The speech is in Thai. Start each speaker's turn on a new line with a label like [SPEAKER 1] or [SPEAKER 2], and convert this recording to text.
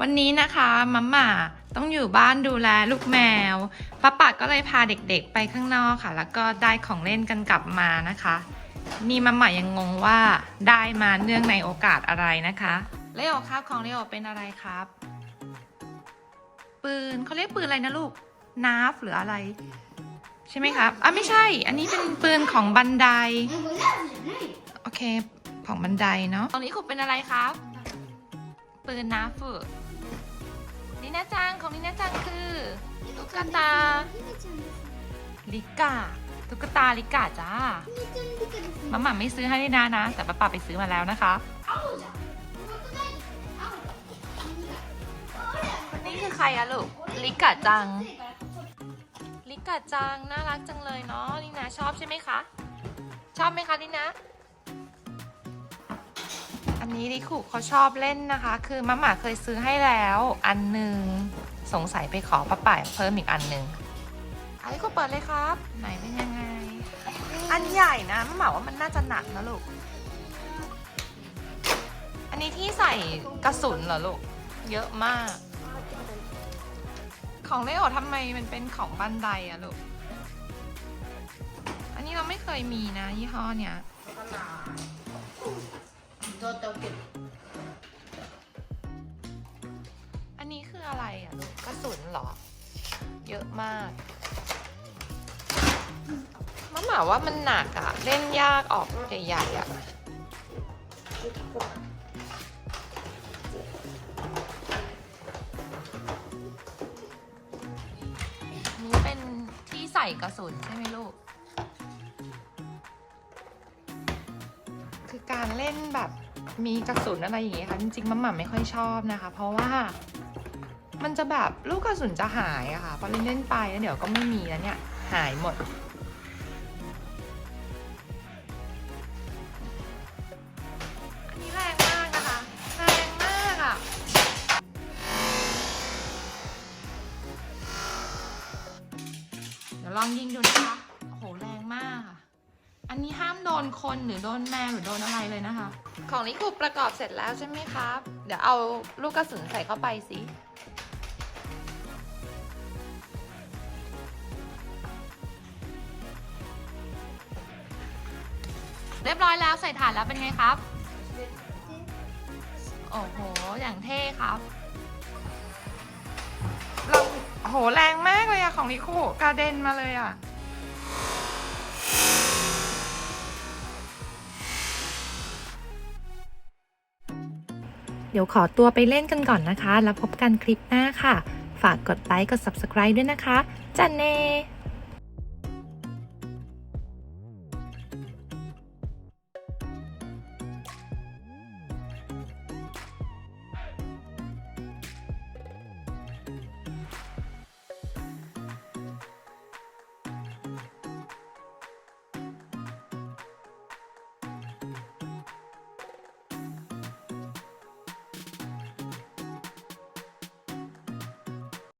[SPEAKER 1] วันนี้นะคะมัมหม่าต้องอยู่บ้านดูแลลูกแมวป้าปัดก็เลยพาเด็กๆไปข้างนอกค่ะ แล้วก็ได้ของเล่นกันกลับมานะคะ นี่มัมหม่ายังงงว่าได้มาเนื่องในโอกาสอะไรนะคะเลโอครับของเลโอเป็นอะไรครับ ปืนเขาเรียกปืนอะไรนะลูกนาฟหรืออะไร ใช่ไหมครับอะไม่ใช่ อันนี้เป็นปืนของบันไดโอเคของบันไดเนาะตรงนี้ขุดเป็นอะไรครับ ปืนนาฝึ ลิน่าจังของลิน่าจังคือตุ๊กตาลิกาตุ๊กตาลิกาจ้ามาม่าไม่ซื้อให้ลินานะ แต่ป้าป่าไปซื้อมาแล้วนะคะคนนี้คือใครอะลูกลิกาจัง ลิกาจังน่ารักจังเลยเนาะลินาชอบใช่ไหมคะ ชอบไหมคะลินา อันนี้ลิคุเขาชอบเล่นนะคะ คือมะหมาเคยซื้อให้แล้วอันหนึ่งสงสัยไปขอป้าป่ายเพิ่มอีกอันหนึ่งอันนี้ก็เปิดเลยครับ ไหนเป็นยังไง อันใหญ่นะมะหมาว่ามันน่าจะหนักนะลูก อันนี้ที่ใส่กระสุนเหรอลูก เยอะมาก ของเลโอทำไมมันเป็นของบันไดอะลูก อันนี้เราไม่เคยมีนะยี่ห้อเนี้ย อันนี้คืออะไรอะลูกกระสุนเหรอ เยอะมากมะหมาว่ามันหนักอะ เล่นยากออกใหญ่ๆอะนี่เป็นที่ใส่กระสุนใช่ไหมลูก คือการเล่นแบบ มีกระสุนอะไรอย่างเงี้ยค่ะจริงๆมัมหม่าไม่ค่อยชอบนะคะ เพราะว่ามันจะแบบลูกกระสุนจะหายอะค่ะพอเล่นเล่นๆไปแล้วเดี๋ยวก็ไม่มีแล้วเนี่ยหายหมด อันนี้แรงมากนะคะแรงมากอะเดี๋ยวลองยิงดูนะคะ นนี้ห้ามโดนคนหรือโดนแมวหรือโดนอะไรเลยนะคะ ของนี้คือประกอบเสร็จแล้วใช่ไหมครับ เดี๋ยวเอาลูกกระสุนใส่เข้าไปสิเรียบร้อยแล้วใส่ถ่านแล้วเป็นไงครับ โอ้โห อย่างเท่ครับเราโอ้โหแรงมากเลยอะของนิโคกระเด็นมาเลยอะ ดี๋ยวขอตัวไปเล่นกันก่อนนะคะ แล้วพบกันคลิปหน้าค่ะ ฝากกดไลค์กด subscribe ด้วยนะคะจันเน่